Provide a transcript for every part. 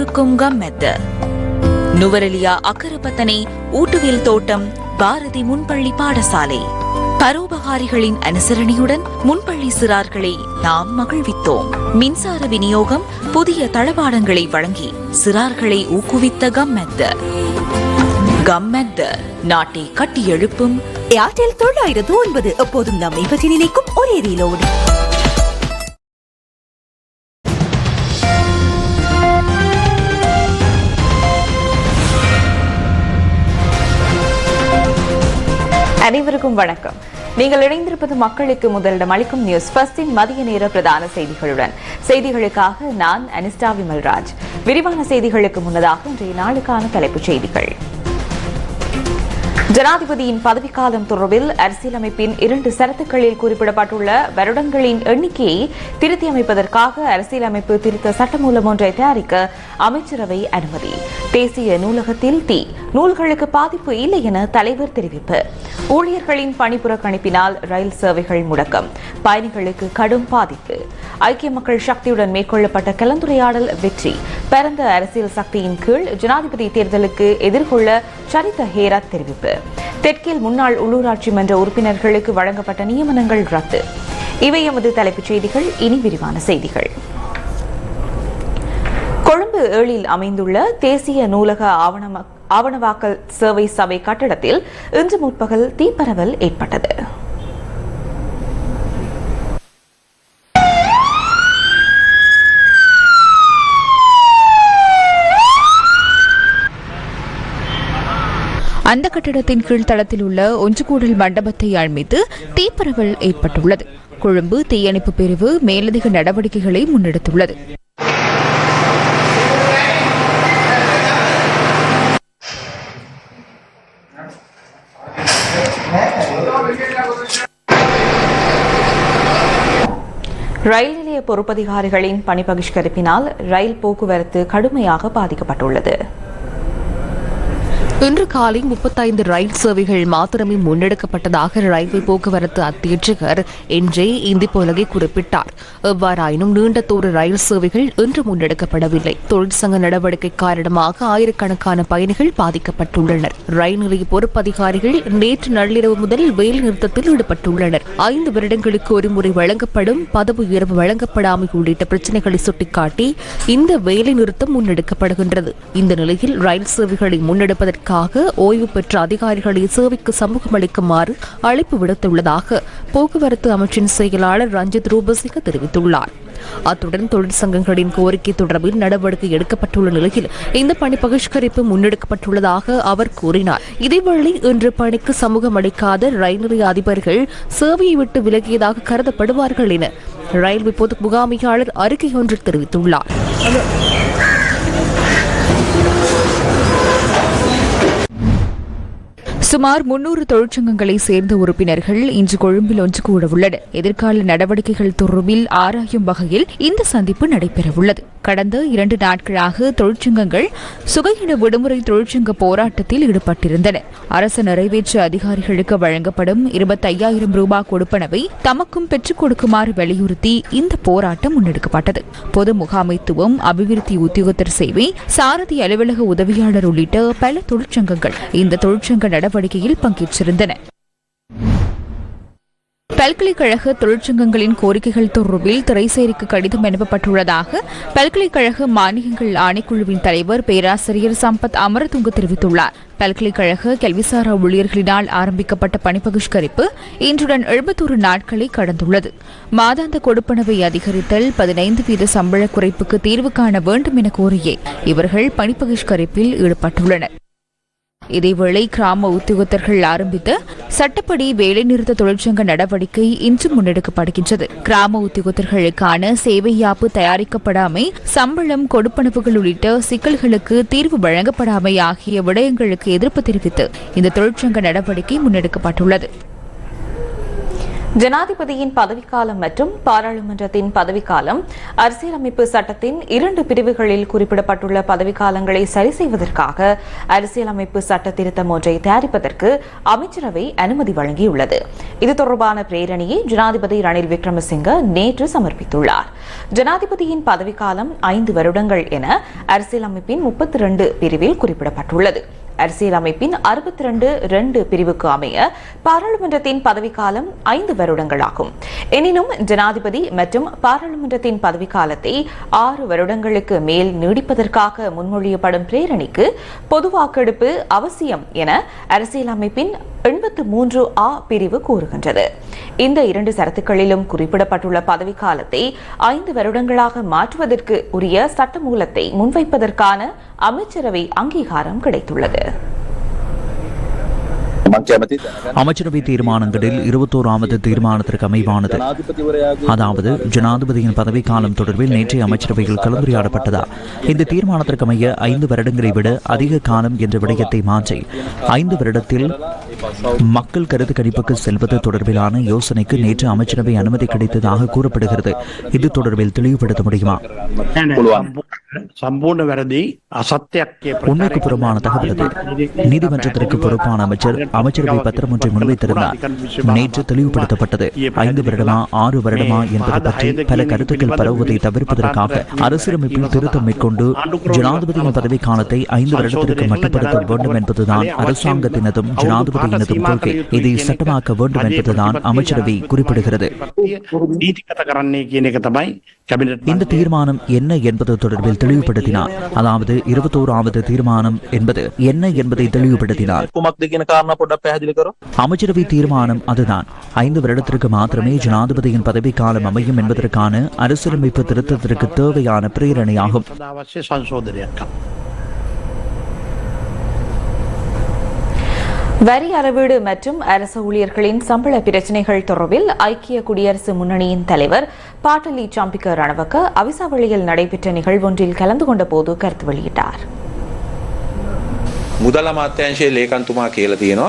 கொடுக்கும் கம்மெத்த நுவரெலியா அக்கரப்பத்தனை ஊட்டுவில் தோட்டம் பாரதி முன்பள்ளி பாடசாலை. பரோபகாரிகளின் அனுசரணையுடன் முன்பள்ளி சிறார்களை நாம் மகிழ்வித்தோம். மின்சார விநியோகம் புதிய தளபாடங்களை வழங்கி சிறார்களை ஊக்குவித்த கம்மெத்த கம்மெத்த நாட்டை கட்டி எழுப்பும். ஏர்டெல் தொள்ளாயிரத்து ஒன்பது எப்போதும் நம்மை பற்றி நினைக்கும் ஒரே ரீலோடு. அனைவருக்கும் வணக்கம். நீங்கள் இணைந்திருப்பது மக்களுக்கு முதலிடம் அளிக்கும் நியூஸ். பஸ்டின் மதிய நேர பிரதான செய்திகளுடன். செய்திகளுக்காக நான் அனிஸ்டா விமல்ராஜ். விரிவான செய்திகளுக்கு முன்னதாக இன்றைய நாளுக்கான தலைப்புச் செய்திகள். ஜனாதிபதியின் பதவிக்காலம் தொடர்பில் அரசியலமைப்பின் இரண்டு சரத்துக்களில் குறிப்பிடப்பட்டுள்ள வருடங்களின் எண்ணிக்கையை திருத்தி அமைப்பதற்காக அரசியலமைப்பு திருத்த சட்டமூலம் ஒன்றை தயாரிக்க அமைச்சரவை அனுமதி. தேசிய நூலகத்தில் தீ. நூல்களுக்கு பாதிப்பு இல்லை என தலைவர் தெரிவிப்பு. ஊழியர்களின் பணிப்புறக்கணிப்பினால் ரயில் சேவைகள் முடக்கம். பயணிகளுக்கு கடும் பாதிப்பு. ஐக்கிய மக்கள் சக்தியுடன் மேற்கொள்ளப்பட்ட கலந்துரையாடல் வெற்றி. பரந்த அரசியல் சக்தியின் கீழ் ஜனாதிபதி தேர்தலுக்கு எதிர்கொள்ள சரித ஹேரத் தெரிவிப்பு. தெற்கில் முன்னாள் உள்ளூராட்சி மன்ற உறுப்பினர்களுக்கு வழங்கப்பட்ட நியமனங்கள் ரத்து. இவை எமது தலைப்புச் செய்திகள். இனி விரிவான செய்திகள். கொழும்பு ஏழில் அமைந்துள்ள தேசிய நூலக ஆவண ஆவணவாக்கல் சேவை சபை கட்டடத்தில் இன்று முற்பகல் தீப்பரவல் ஏற்பட்டது. அந்த கட்டிடத்தின் கீழ்த்தளத்தில் உள்ள ஒன்றுகூடல் மண்டபத்தை அழ்மித்து தீப்பரவல் ஏற்பட்டுள்ளது. கொழும்பு தீயணைப்பு பிரிவு மேலதிக நடவடிக்கைகளை முன்னெடுத்துள்ளது. ரயில் நிலைய பொறுப்பதிகாரிகளின் பணி பகிஷ்கரிப்பினால் ரயில் போக்குவரத்து கடுமையாக பாதிக்கப்பட்டுள்ளது. இன்று காலை முப்பத்தைந்து ரயில் சேவைகள் மாத்திரமே முன்னெடுக்கப்பட்டதாக ரயில்வே போக்குவரத்து அத்தியட்சகர் என்ஜே இந்திப்போலகை குறிப்பிட்டார். எவ்வாறாயினும் நீண்ட தூர ரயில் சேவைகள் இன்று முன்னெடுக்கப்படவில்லை. தொழிற்சங்க நடவடிக்கை காரணமாக ஆயிரக்கணக்கான பயணிகள் பாதிக்கப்பட்டுள்ளனர். ரயில் நிலைய பொறுப்பதிகாரிகள் நேற்று நள்ளிரவு முதல் வேலை நிறுத்தத்தில் ஈடுபட்டுள்ளனர். ஐந்து வருடங்களுக்கு ஒருமுறை வழங்கப்படும் பதவி உயர்வு வழங்கப்படாமை உள்ளிட்ட பிரச்சினைகளை சுட்டிக்காட்டி இந்த வேலை நிறுத்தம் முன்னெடுக்கப்படுகின்றது. இந்த நிலையில் ரயில் சேவைகளை முன்னெடுப்பதற்கு முன்னெடுப்பதற்காக ஓய்வு பெற்ற அதிகாரிகளை சேவைக்கு சமூகம் அளிக்குமாறு அழைப்பு விடுத்துள்ளதாக போக்குவரத்து அமைச்சின் செயலாளர் ரஞ்சித் ரூபசிங்க தெரிவித்துள்ளார். அத்துடன் தொழிற்சங்கங்களின் கோரிக்கை தொடர்பில் நடவடிக்கை எடுக்கப்பட்டுள்ள நிலையில் இந்த பணி பகிஷ்கரிப்பு முன்னெடுக்கப்பட்டுள்ளதாக அவர் கூறினார். இதேவேளை இன்று பணிக்கு சமூகம் அளிக்காத ரயில் நிலைய அதிபர்கள் சேவையை விட்டு விலகியதாக கருதப்படுவார்கள் என ரயில்வே பொது முகாமையாளர் அறிக்கை ஒன்றில் தெரிவித்துள்ளார். சுமார் முன்னூறு தொழிற்சங்கங்களை சேர்ந்த உறுப்பினர்கள் இன்று கொழும்பில் ஒன்று கூட உள்ளனர் எதிர்கால நடவடிக்கைகள் தொடர்பில் ஆராயும் வகையில் இந்த சந்திப்பு நடைபெறவுள்ளது. கடந்த இரண்டு நாட்களாக தொழிற்சங்கங்கள் சுகையின விடுமுறை தொழிற்சங்க போராட்டத்தில் ஈடுபட்டிருந்தன. அரசு நிறைவேற்று அதிகாரிகளுக்கு வழங்கப்படும் இருபத்தையாயிரம் ரூபாய் கொடுப்பனவை தமக்கும் பெற்றுக் கொடுக்குமாறு வலியுறுத்தி இந்த போராட்டம் முன்னெடுக்கப்பட்டது. பொது முகாமைத்துவம் அபிவிருத்தி உத்தியோகத்தர் சேவை சாரதி அலுவலக உதவியாளர் உள்ளிட்ட பல தொழிற்சங்கங்கள் இந்த தொழிற்சங்க நடவடிக்கையில் பங்கேற்றிருந்தன. பல்கலைக்கழக தொழிற்சங்கங்களின் கோரிக்கைகள் தொடர்பில் திரைசேரிக்கு கடிதம் அனுப்பப்பட்டுள்ளதாக பல்கலைக்கழக மானியங்கள் ஆணைக்குழுவின் தலைவர் பேராசிரியர் சம்பத் அமரதுங்க தெரிவித்துள்ளார். பல்கலைக்கழக கல்விசாரா ஊழியர்களினால் ஆரம்பிக்கப்பட்ட பணிபகிஷ்கரிப்பு இன்றுடன் எழுபத்தோரு நாட்களை கடந்துள்ளது. மாதாந்த கொடுப்பனவை அதிகரித்தல் பதினைந்து வீத சம்பள குறைப்புக்கு தீர்வு காண வேண்டும் என கோரியே இவர்கள் பணிபகிஷ்கரிப்பில் ஈடுபட்டுள்ளனர். இதேவேளை கிராம உத்தியோகத்தர்கள் ஆரம்பித்த சட்டப்படி வேலைநிறுத்த தொழிற்சங்க நடவடிக்கை இன்று முன்னெடுக்கப்படுகின்றது. கிராம உத்தியோகத்தர்களுக்கான சேவையாப்பு தயாரிக்கப்படாமை சம்பளம் கொடுப்பனவுகள் உள்ளிட்ட சிக்கல்களுக்கு தீர்வு வழங்கப்படாமை ஆகிய விடயங்களுக்கு எதிர்ப்பு தெரிவித்து இந்த தொழிற்சங்க நடவடிக்கை முன்னெடுக்கப்பட்டுள்ளது. ஜனாதிபதியின் பதவிக்காலம் மற்றும் பாராளுமன்றத்தின் பதவிக்காலம் அரசியலமைப்பு சட்டத்தின் இரண்டு பிரிவுகளில் குறிப்பிடப்பட்டுள்ள பதவிக்காலங்களை சரி செய்வதற்காக அரசியலமைப்பு சட்ட திருத்தம் ஒன்றை தயாரிப்பதற்கு அமைச்சரவை அனுமதி வழங்கியுள்ளது. இது தொடர்பான பிரேரணியை ஜனாதிபதி ரணில் விக்ரமசிங்க நேற்று சமர்ப்பித்துள்ளார். ஜனாதிபதியின் பதவிக்காலம் ஐந்து வருடங்கள் என அரசியலமைப்பின் முப்பத்தி இரண்டு பிரிவில் குறிப்பிடப்பட்டுள்ளது. அரசியல் அமைப்பின் அறுபத்தி ரெண்டு ரெண்டு பிரிவுக்கு அமைய பாராளுமன்றத்தின் பதவிக்காலம் ஐந்து வருடங்களாகும். எனினும் ஜனாதிபதி மற்றும் பாராளுமன்றத்தின் பதவிக்காலத்தை ஆறு வருடங்களுக்கு மேல் நீடிப்பதற்காக முன்மொழியப்படும் பிரேரணிக்கு பொது வாக்கெடுப்பு அவசியம் என அரசியலமைப்பின் எண்பத்து மூன்று ஆ பிரிவு கூறுகின்றது. இந்த இரண்டு சரத்துக்களிலும் குறிப்பிடப்பட்டுள்ள பதவிக்காலத்தை ஐந்து வருடங்களாக மாற்றுவதற்கு உரிய சட்டமூலத்தை முன்வைப்பதற்கான அமைச்சரவை அங்கீகாரம் கிடைத்துள்ளது. அமைச்சரவை தீர்மானங்களில் இருபத்தோராவது தீர்மானத்திற்கு அமைவானது. அதாவது ஜனாதிபதியின் பதவிக்காலம் தொடர்பில் நேற்றைய அமைச்சரவையில் கலந்துரையாடப்பட்டதா? இந்த தீர்மானத்திற்கு அமைய ஐந்து வருடங்களை விட அதிக காலம் என்ற விடயத்தை மாற்றி ஐந்து வருடத்தில் மக்கள் கருத்து கணிப்புக்கு செல்வது தொடர்பிலான யோசனைக்கு நேற்று அமைச்சரவை அனுமதி கிடைத்ததாக கூறப்படுகிறது. இது தொடர்பில் தெளிவுபடுத்த முடியுமா? உண்மைக்கு புறமான தகவலது நீதிமன்றத்திற்கு பொறுப்பான அமைச்சர் அமைச்சரவை பத்திரம் ஒன்றை முன்வைத்திருந்தார். நேற்று தெளிவுபடுத்தப்பட்டது. ஐந்து வருடமா ஆறு வருடமா என்பது பற்றி பல கருத்துக்கள் பரவுவதை தவிர்ப்பதற்காக அரசியலமைப்பில் திருத்தம் மேற்கொண்டு ஜனாதிபதியின் பதவி காலத்தை ஐந்து வருடத்திற்கு மட்டுப்படுத்த வேண்டும் என்பதுதான் அரசாங்கத்தினதும் ஜனாதிபதி அரசினதும் கொள்கை இதை சட்டமாக்க வேண்டும் என்பதுதான் அமைச்சரவை குறிப்பிடுகிறது. இந்த தீர்மானம் என்ன என்பது தொடர்பில் தெளிவுபடுத்தினார். அதாவது இருபத்தோராவது தீர்மானம் என்பது என்ன என்பதை தெளிவுபடுத்தினார். அமைச்சரவை தீர்மானம் அதுதான். ஐந்து வருடத்திற்கு மாத்திரமே ஜனாதிபதியின் பதவிக்காலம் அமையும் என்பதற்கான அரசியலமைப்பு திருத்தத்திற்கு தேவையான பிரேரணையாகும். வரி அளவீடு மற்றும் அரசு ஊழியர்களின் சம்பள பிரச்சினைகள் தொடர்பில் ஐக்கிய குடியரசு முன்னணியின் தலைவர் பாட்டலி சாம்பிக்க ரணவக்க அவிசாவளியில் நடைபெற்ற நிகழ்வு ஒன்றில் கலந்து கொண்ட போது கருத்து வெளியிட்டார். முதலமாத்தேன் லேகாந்துமா கேலதீனோ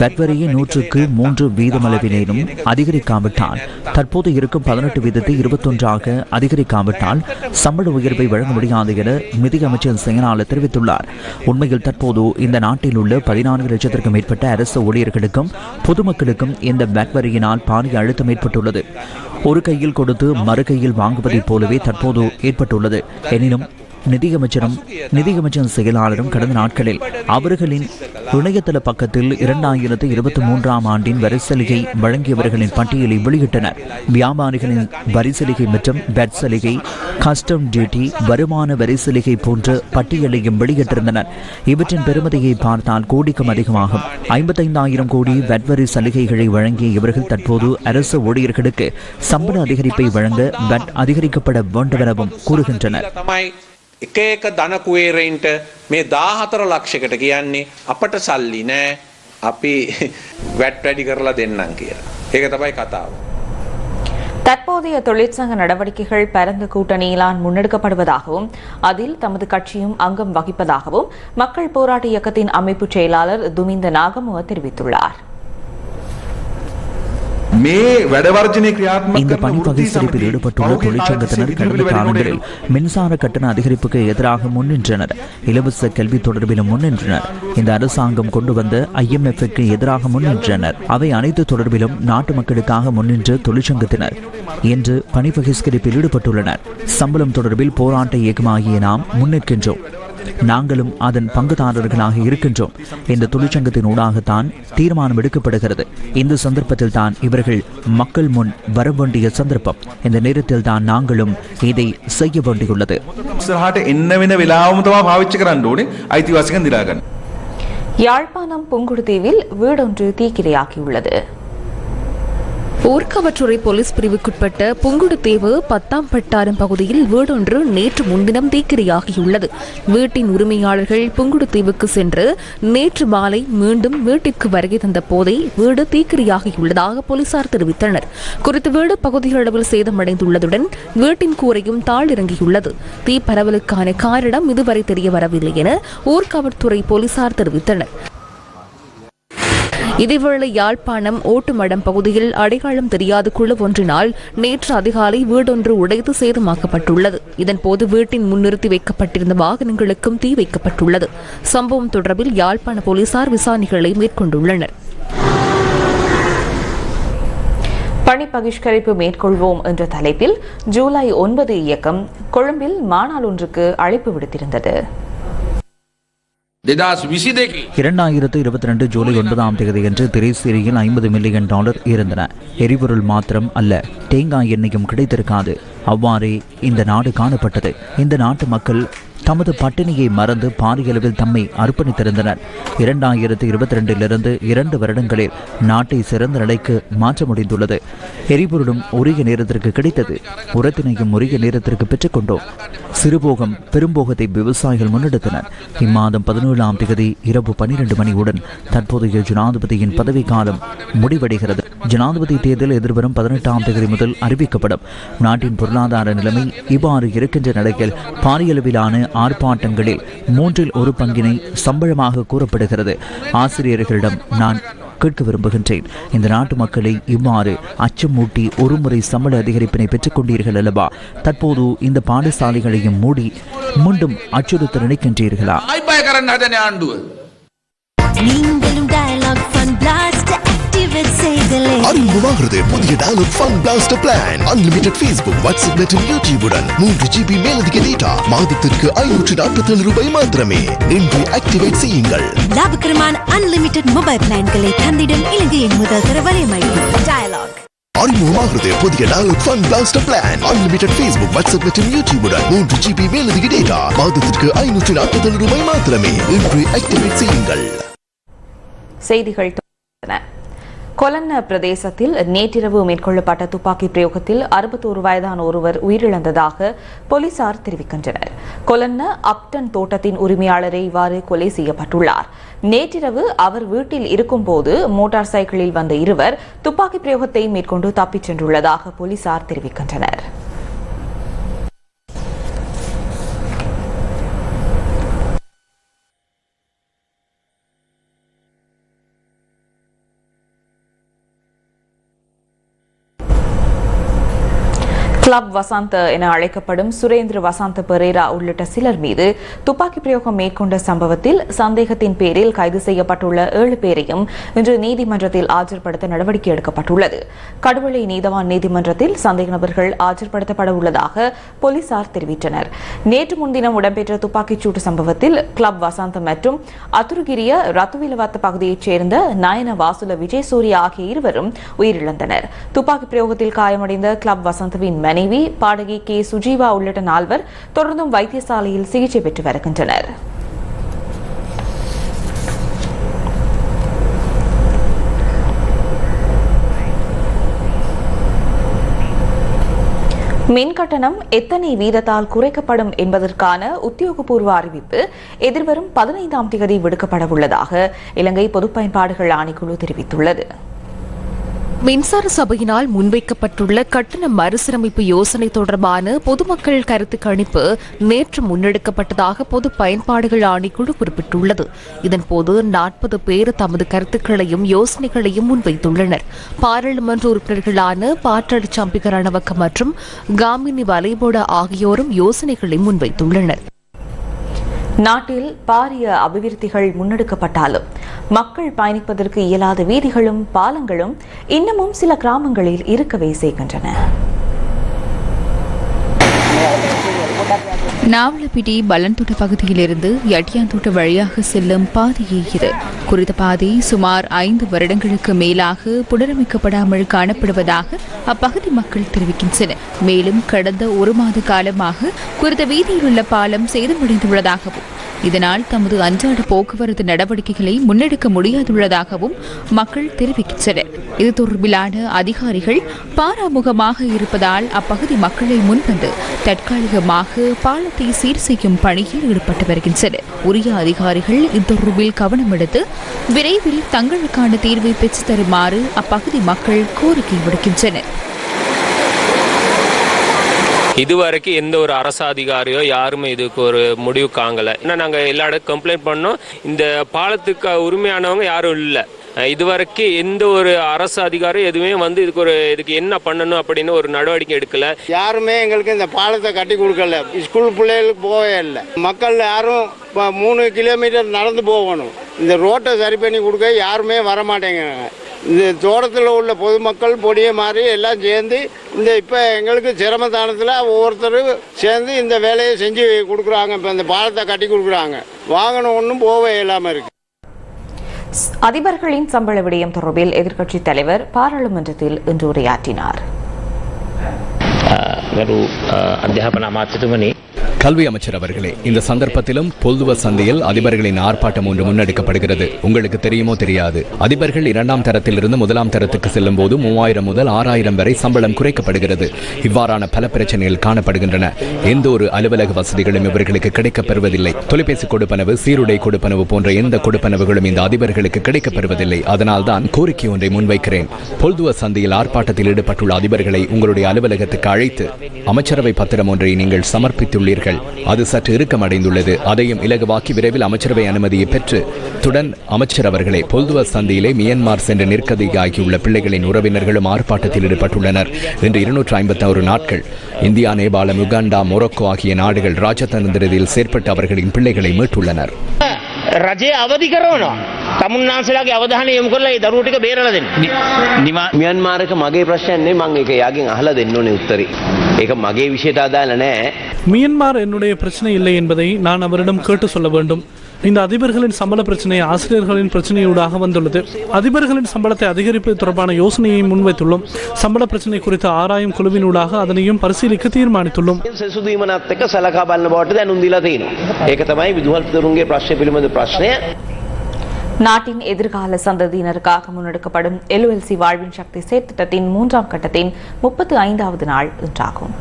வட்வரியை நூற்றுக்கு மூன்று வீதமளவினேனும் அதிகரிக்காவிட்டால் தற்போது இருக்கும் பதினெட்டு வீதத்தை இருபத்தொன்றாக அதிகரிக்காவிட்டால் சம்பள உயர்வை வழங்க முடியாது என நிதியமைச்சர் செயலாளர் தெரிவித்துள்ளார். உண்மையில் தற்போது இந்த நாட்டில் உள்ள பதினான்கு லட்சத்திற்கும் மேற்பட்ட அரசு ஊழியர்களுக்கும் பொதுமக்களுக்கும் இந்த வட்வரியினால் பாரிய அழுத்தம் ஏற்பட்டுள்ளது. ஒரு கையில் கொடுத்து மறு கையில் வாங்குவதைப் போலவே தற்போது ஏற்பட்டுள்ளது. எனினும் நிதியமைச்சரும் நிதியமைச்சர் செயலாளரும் கடந்த நாட்களில் அவர்களின் இணையதள பக்கத்தில் இரண்டாயிரத்து இருபத்தி மூன்றாம் ஆண்டின் வரிசலுகை வழங்கியவர்களின் பட்டியலை வெளியிட்டனர். வியாபாரிகளின் வரிசலுகை மற்றும் பெட் சலுகை கஸ்டம் டியூட்டி வருமான வரிசலுகை போன்ற பட்டியலையும் வெளியிட்டிருந்தனர். இவற்றின் பெருமதியை பார்த்தால் கோடிக்கும் அதிகமாகும். ஐம்பத்தைந்தாயிரம் கோடி வெட் வரி சலுகைகளை வழங்கிய இவர்கள் தற்போது அரசு ஊழியர்களுக்கு சம்பள அதிகரிப்பை வழங்க வெட் அதிகரிக்கப்பட வேண்டும் எனவும் கூறுகின்றனர். තමයි එක එක ධනකුවේරයින්ට මේ 14 ලක්ෂයකට කියන්නේ අපට සල්ලි නෑ අපි වැට් වැඩි කරලා දෙන්නම් කියලා. ඒක තමයි කතාව. தற்போதைய தொழிற்சங்க நடவடிக்கைகள் பரந்த கூட்டணியிலான் முன்னெடுக்கப்படுவதாகவும் அதில் தமது கட்சியும் அங்கம் வகிப்பதாகவும் மக்கள் போராட்ட இயக்கத்தின் அமைப்பு செயலாளர் துமிந்த நாகமுவ தெரிவித்துள்ளார் මේ වැඩවර්ජනය ක්‍රියාත්මක இந்த කරන பணி වෘත්තීය பகிர்சளிப்பில் සමිතිය ஈடுபட்டுள்ள පෞද්ගලික தொழிற்சங்கத்தினர் ආර්ථික கடந்த සිදුවීම් காலங்களில் වැඩි மின்சார கட்டண அதிகரிப்புக்கு எதிராக முன்னின்றனர் இலவச கல்வி தொடர்பிலும் முன்னின்றனர் இந்த அரசாங்கம் கொண்டு வந்த ஐஎம்எஃப்க்கு எதிராக முன்னின்றனர் அவை அனைத்து தொடர்பிலும் நாட்டு மக்களுக்காக முன்னின்ற தொழிற்சங்கத்தினர் இன்று பணி பகிஷ்கரிப்பில் ஈடுபட்டுள்ளனர் சம்பளம் தொடர்பில் போராட்ட இயக்கமாகிய நாம் முன்னிற்கின்றோம் நாங்களும் அதன் பங்குதாரர்களாக இருக்கின்றோம். இந்த தொழிற்சங்கத்தின் ஊடாகத்தான் தீர்மானம் எடுக்கப்படுகிறது. இந்த சந்தர்ப்பத்தில் தான் இவர்கள் மக்கள் முன் வர வேண்டிய சந்தர்ப்பம். இந்த நேரத்தில் தான் நாங்களும் இதை செய்ய வேண்டியுள்ளது. யாழ்ப்பாணம் புங்குடுதீவில் வீடொன்று தீக்கிரையாகியுள்ளது ஊர்காவற்றுறை போலீஸ் பிரிவுக்குட்பட்ட புங்குடுதீவு பத்தாம் பட்டாரம் பகுதியில் வீடொன்று நேற்று முன்தினம் தீக்கிரையாகியுள்ளது. வீட்டின் உரிமையாளர்கள் புங்குடுதீவுக்கு சென்று நேற்று மாலை மீண்டும் வீட்டிற்கு வருகை தந்த போதே வீடு தீக்கிரையாகியுள்ளதாக போலீசார் தெரிவித்தனர். குறித்த வீடு பகுதியளவில் சேதமடைந்துள்ளதுடன் வீட்டின் கூரையும் தாழிறங்கியுள்ளது தீ பரவலுக்கான காரணம் இதுவரை தெரிய வரவில்லை என ஊர்காவற்துறை போலீசார் தெரிவித்தனர். இதேவேளை யாழ்ப்பாணம் ஓட்டுமடம் பகுதியில் அடையாளம் தெரியாத குழு ஒன்றினால் நேற்று அதிகாலை வீடொன்று உடைத்து சேதமாக்கப்பட்டுள்ளது. இதன்போது வீட்டின் முன்னிறுத்தி வைக்கப்பட்டிருந்த வாகனங்களுக்கும் தீ வைக்கப்பட்டுள்ளது. சம்பவம் தொடர்பில் யாழ்ப்பாண போலீசார் விசாரணைகளை மேற்கொண்டுள்ளனர். பணி பகிஷ்கரிப்பு மேற்கொள்வோம் என்ற தலைப்பில் ஜூலை ஒன்பது இயக்கம் கொழும்பில் மாநாள் ஒன்றுக்கு அழைப்பு விடுத்திருந்தது. இரண்டாயிரத்து இருபத்தி ரெண்டு ஜூலை ஒன்பதாம் தேதியன்று திரைசேரியில் ஐம்பது மில்லியன் டாலர் இருந்தன. எரிபொருள் மாத்திரம் அல்ல தேங்காய் எண்ணெயும் கிடைத்திருக்காது. அவ்வாறே இந்த நாடு காணப்பட்டது. இந்த நாட்டு மக்கள் தமது பட்டினியை மறந்து பாரியளவில் தம்மை அர்ப்பணித்திருந்தனர். இரண்டாயிரத்து இருபத்தி ரெண்டிலிருந்து இரண்டு வருடங்களில் நாட்டை சிறந்த நிலைக்கு மாற்ற முடிந்துள்ளது எரிபொருளும் உரிய நேரத்திற்கு கிடைத்தது. உரத்தினையும் உரிய நேரத்திற்கு பெற்றுக்கொண்டோம். சிறுபோகம் பெரும்போகத்தை விவசாயிகள் முன்னெடுத்தனர். இம்மாதம் பதினேழாம் தேதி இரவு பன்னிரண்டு மணியுடன் தற்போதைய ஜனாதிபதியின் பதவிக்காலம் முடிவடைகிறது. ஜனாதிபதி தேர்தல் எதிர்வரும் பதினெட்டாம் தேதி முதல் அறிவிக்கப்படும். நாட்டின் பொருளாதார நிலைமை இவ்வாறு இருக்கின்ற நிலையில் பாரியளவிலான ஆர்ப்பாட்டங்களில் மூன்றில் ஒரு பங்கினை சம்பளமாக கூறப்படுகிறது. ஆசிரியர்களிடம் நான் கேட்க விரும்புகின்றேன். இந்த நாட்டு மக்களை இவ்வாறு அச்சமூட்டி ஒருமுறை சம்பள அதிகரிப்பினை பெற்றுக் கொண்டீர்கள் அல்லவா? தற்போது இந்த பாடசாலைகளையும் மூடி மீண்டும் அச்சுறுத்தல் நினைக்கின்றீர்களா? நீங்களும் அறிமுகமாகிறது புதிய Dialog fun blaster plan unlimited Facebook WhatsApp மற்றும் யூடியூபுடன் மூன்று ஜிபி மேலதிக டேட்டா மாதத்திற்கு ஐநூற்று நாற்பத்தி ஏழு ரூபாய் மாத்திரமே. இன்று ஆக்டிவேட் செய்யுங்கள். லாபகரமான அன்லிமிட்டெட் மொபைல் பிளான்களை தந்திடும் இலங்கையின் முதல் தர வலையமைப்பு டயலாக் அறிமுகமாகிறது புதிய Dialog fun blaster plan unlimited Facebook WhatsApp மற்றும் யூடியூபுடன் மூன்று ஜிபி மேலதிக டேட்டா மாதத்திற்கு ஐநூற்று நாற்பத்தி ஏழு ரூபாய் மாத்திரமே. இன்று ஆக்டிவேட் செய்யுங்கள். செய்திகள். கொலன்ன பிரதேசத்தில் நேற்றிரவு மேற்கொள்ளப்பட்ட துப்பாக்கி பிரயோகத்தில் அறுபத்தோரு வயதான ஒருவர் உயிரிழந்ததாக போலீசார் தெரிவிக்கின்றனர். கொலன்ன அப்டன் தோட்டத்தின் உரிமையாளரே இவ்வாறு கொலை செய்யப்பட்டுள்ளார். நேற்றிரவு அவர் வீட்டில் இருக்கும்போது மோட்டார் சைக்கிளில் வந்த இருவர் துப்பாக்கி பிரயோகத்தை மேற்கொண்டு தப்பிச் சென்றுள்ளதாக போலீசார் தெரிவிக்கின்றனர். கிளப் வசந்த என அழைக்கப்படும் சுரேந்திர வசந்த பெரேரா உள்ளிட்ட சிலர் மீது துப்பாக்கி பிரயோகம் மேற்கொண்ட சம்பவத்தில் சந்தேகத்தின் பேரில் கைது செய்யப்பட்டுள்ள ஏழு பேரையும் இன்று நீதிமன்றத்தில் ஆஜர்படுத்த நடவடிக்கை எடுக்கப்பட்டுள்ளது. கடுவளை நீதவான் நீதிமன்றத்தில் சந்தேக நபர்கள் ஆஜர்படுத்தப்பட உள்ளதாக போலீசார் தெரிவித்தனர். நேற்று முன்தினம் இடம்பெற்ற துப்பாக்கிச்சூட்டு சம்பவத்தில் கிளப் வசந்த மற்றும் அத்துருகிரிய ரத்துவிலவாத்த பகுதியைச் சேர்ந்த நயன வாசுல விஜய் சூரிய ஆகிய இருவரும் உயிரிழந்தனர். துப்பாக்கி பிரயோகத்தில் காயமடைந்த கிளப் வசந்தவின் மனைவி பாடகி கே. சுஜீவா உள்ளிட்ட நால்வர் தொடர்ந்தும் வைத்தியசாலையில் சிகிச்சை பெற்று வருகின்றனர். மின் கட்டணம் எத்தனை வீதத்தால் குறைக்கப்படும் என்பதற்கான உத்தியோகபூர்வ அறிவிப்பு எதிர்வரும் பதினைந்தாம் தேதி விடுக்கப்பட உள்ளதாக இலங்கை பொதுப்பயன்பாடுகள் ஆணைக்குழு தெரிவித்துள்ளது. மின்சார சபையினால் முன்வைக்கப்பட்டுள்ள கட்டண மறுசீரமைப்பு யோசனை தொடர்பான பொதுமக்கள் கருத்து கணிப்பு நேற்று முன்னெடுக்கப்பட்டதாக பொது பயன்பாடுகள் ஆணைக்குழு குறிப்பிட்டுள்ளது. இதன்போது நாற்பது பேர் தமது கருத்துக்களையும் யோசனைகளையும் முன்வைத்துள்ளனர். பாராளுமன்ற உறுப்பினர்களான பாட்டாளி சம்பிக்க ரணவக்க மற்றும் காமினி வலைபோட ஆகியோரும் யோசனைகளை முன்வைத்துள்ளனர். நாட்டில் பாரிய அபிவிருத்திகள் முன்னெடுக்கப்பட்டாலும் மக்கள் பயணிப்பதற்கு இயலாத வீதிகளும் பாலங்களும் இன்னமும் சில கிராமங்களில் இருக்கவே செய்கின்றன. நாவலப்பிட்டி பலன்தோட்ட பகுதியிலிருந்து யட்டியாந்தோட்ட வழியாக செல்லும் பாதையே இது. குறித்த பாதை சுமார் ஐந்து வருடங்களுக்கு மேலாக புனரமைக்கப்படாமல் காணப்படுவதாக அப்பகுதி மக்கள் தெரிவிக்கின்றனர். மேலும் கடந்த ஒரு மாத காலமாக குறித்த வீதியில் உள்ள பாலம் சேதமடைந்துள்ளதாகவும் இதனால் தமது அன்றாட போக்குவரத்து நடவடிக்கைகளை முன்னெடுக்க முடியாதுள்ளதாகவும் மக்கள் தெரிவிக்கின்றனர். இது தொடர்பிலான அதிகாரிகள் பாராமுகமாக இருப்பதால் அப்பகுதி மக்களை முன்வந்து தற்காலிகமாக பாலத்தை சீர் செய்யும் பணியில் ஈடுபட்டு வருகின்றனர். உரிய அதிகாரிகள் இது தொடர்பில் கவனம் எடுத்து விரைவில் தங்களுக்கான தீர்வை பெற்றுத் தருமாறு அப்பகுதி மக்கள் கோரிக்கை விடுக்கின்றனர். இதுவரைக்கும் எந்த ஒரு அரசு அதிகாரியோ யாருமே இதுக்கு ஒரு முடிவு காங்கல. ஏன்னா நாங்கள் எல்லா இடத்துக்கும் கம்ப்ளைண்ட் பண்ணோம். இந்த பாலத்துக்கு உரிமையானவங்க யாரும் இல்லை. இதுவரைக்கும் எந்த ஒரு அரசு அதிகாரம் எதுவுமே வந்து இதுக்கு ஒரு இதுக்கு என்ன பண்ணணும் அப்படின்னு ஒரு நடவடிக்கை எடுக்கல. யாருமே எங்களுக்கு இந்த பாலத்தை கட்டி கொடுக்கல. ஸ்கூல் பிள்ளைகளுக்கு போகவே இல்லை. மக்கள் யாரும் மூணு கிலோமீட்டர் நடந்து போகணும். இந்த ரோட்டை சரி பண்ணி கொடுக்க யாருமே வர மாட்டேங்கிறாங்க இந்த தோட்டத்தில் உள்ள பொதுமக்கள் பொடியை மாறி எல்லாம் சேர்ந்து இந்த இப்போ எங்களுக்கு சிரமதானத்தில் ஒவ்வொருத்தரும் சேர்ந்து இந்த வேலையை செஞ்சு கொடுக்குறாங்க. இப்போ இந்த பாலத்தை கட்டி கொடுக்குறாங்க. வாகனம் ஒன்றும் போவே இல்லாமல் இருக்கு. அதிபர்களின் சம்பள விடயம் தொடர்பில் எதிர்க்கட்சித் தலைவர் பாராளுமன்றத்தில் இன்று உரையாற்றினார். அध्यापन आमात्य கல்வி அமைச்சர் அவர்களே இந்த சந்தர்ப்பத்திலும் பொல்துவ சந்தையில் அதிபர்களின் ஆர்ப்பாட்டம் ஒன்று முன்னெடுக்கப்படுகிறது. உங்களுக்கு தெரியுமோ தெரியாது. அதிபர்கள் இரண்டாம் தரத்திலிருந்து முதலாம் தரத்துக்கு செல்லும் போது மூவாயிரம் முதல் ஆறாயிரம் வரை சம்பளம் குறைக்கப்படுகிறது. இவ்வாறான பல பிரச்சனைகள் காணப்படுகின்றன. எந்த ஒரு அலுவலக வசதிகளும் இவர்களுக்கு கிடைக்கப்பெறுவதில்லை. தொலைபேசி கொடுப்பனவு சீருடை கொடுப்பனவு போன்ற எந்த கொடுப்பனவுகளும் இந்த அதிபர்களுக்கு கிடைக்கப்பெறுவதில்லை. அதனால் தான் கோரிக்கை ஒன்றை முன்வைக்கிறேன். பொல்துவ சந்தையில் ஆர்ப்பாட்டத்தில் ஈடுபட்டுள்ள அதிபர்களை உங்களுடைய அலுவலகத்துக்கு அழைத்து அமைச்சரவை பத்திரம் ஒன்றை நீங்கள் சமர்ப்பித்துள்ளீர்கள். அது சற்று இறுக்கமடைந்துள்ளது. அதையும் இலகுவாக்கி விரைவில் அமைச்சரவை அனுமதியை பெற்று துடன் அமைச்சர் அவர்களே பொல்துவ சந்தையிலே மியன்மார் சென்று நிற்கதியாகியுள்ள பிள்ளைகளின் உறவினர்களும் ஆர்ப்பாட்டத்தில் ஈடுபட்டுள்ளனர். இன்று இருநூற்று ஐம்பத்தாறு நாட்கள் இந்தியா நேபாளம் உகாண்டா மொரோக்கோ ஆகிய நாடுகள் ராஜதந்திரத்தில் செயற்பட்டு அவர்களின் பிள்ளைகளை மீட்டுள்ளனர். රජය අවධි කරනවා තමුන්නාන්සලාගේ අවධානය යොමු කරලා ඒ දරුවෝ ටික බේරලා දෙන්න. මියන්මාරක මගේ ප්‍රශ්නයන්නේ මං ඒක යාගෙන් අහලා දෙන්න ඕනේ උත්තරේ. ඒක මගේ විෂයට අදාළ නැහැ. மியன்மார் என்னுடைய பிரச்சனை இல்லை என்பதை நான் அவரிடம் கேட்டு சொல்ல வேண்டும் இந்த அதிபர்களின் சம்பள பிரச்சனை ஆசிரியர்களின் பிரச்சனையூடாக வந்துள்ளது. அதிபர்களின் சம்பளத்தை அதிகரிப்பது தொடர்பான யோசனையை முன்வைத்துள்ளோம். சம்பள பிரச்சனை குறித்து ஆராயும் குழுவினூடாக அதனையும் பரிசீலிக்க தீர்மானித்துள்ளோம். நாட்டின் எதிர்கால சந்ததியினருக்காக முன்னெடுக்கப்படும் எல்ஓஎல்சி வாழ்வின் சக்தி செயற்திட்டத்தின் மூன்றாம் கட்டத்தின் முப்பத்து ஐந்தாவது நாள் இன்றாகும்.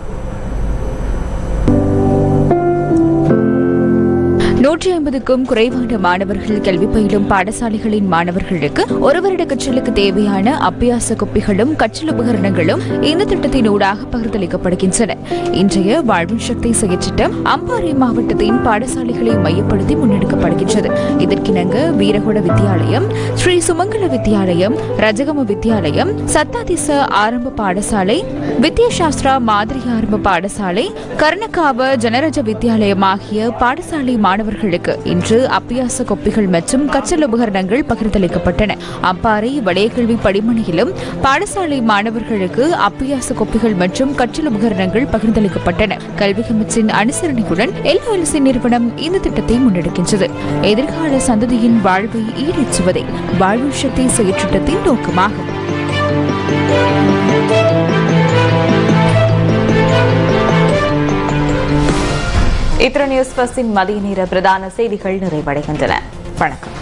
நூற்றி ஐம்பதுக்கும் குறைவான மாணவர்கள் கல்வி பயிலும் பாடசாலைகளின் மாணவர்களுக்கு ஒரு வருட கற்றலுக்கு தேவையான அபியாச குப்பிகளும் கற்றல் உபகரணங்களும் இந்த திட்டத்தின் ஊடாக பகிர்ந்தளிக்கப்படுகின்றன. இன்றைய வாழ்வின் சக்தி செயற்றிட்டம் அம்பாறை மாவட்டத்தின் பாடசாலைகளை மையப்படுத்தி முன்னெடுக்கப்படுகின்றது. இதற்கிணங்க வீரகுட வித்தியாலயம் ஸ்ரீ சுமங்கல வித்தியாலயம் ரஜகம வித்தியாலயம் சத்தாதிச ஆரம்ப பாடசாலை வித்யாசாஸ்திரா மாதிரி ஆரம்ப பாடசாலை கர்ணகாவ ஜனரஜ வித்தியாலயம் ஆகிய பாடசாலை மாணவர்களுக்கு இன்று அபியாச கொப்பிகள் மற்றும் கற்றல் உபகரணங்கள் பகிர்ந்தளிக்கப்பட்டன. அப்பாறை வலயக்கல்வி படிமனையிலும் பாடசாலை மாணவர்களுக்கு அப்பியாச கொப்பிகள் மற்றும் கற்றல் உபகரணங்கள் பகிர்ந்தளிக்கப்பட்டன. கல்வி அமைச்சின் அனுசரணையுடன் எல்ஓஎல்சி நிறுவனம் இந்த திட்டத்தை முன்னெடுக்கின்றது. எதிர்கால சந்ததியின் வாழ்வை ஈடேற்றுவதே வாழ்வு சக்தி செயற்றிட்டத்தின் நோக்கமாகும். இத்திர நியூஸ் பஸ்ஸின் மதிய நேர பிரதான செய்திகள் நிறைவடைகின்றன. வணக்கம்.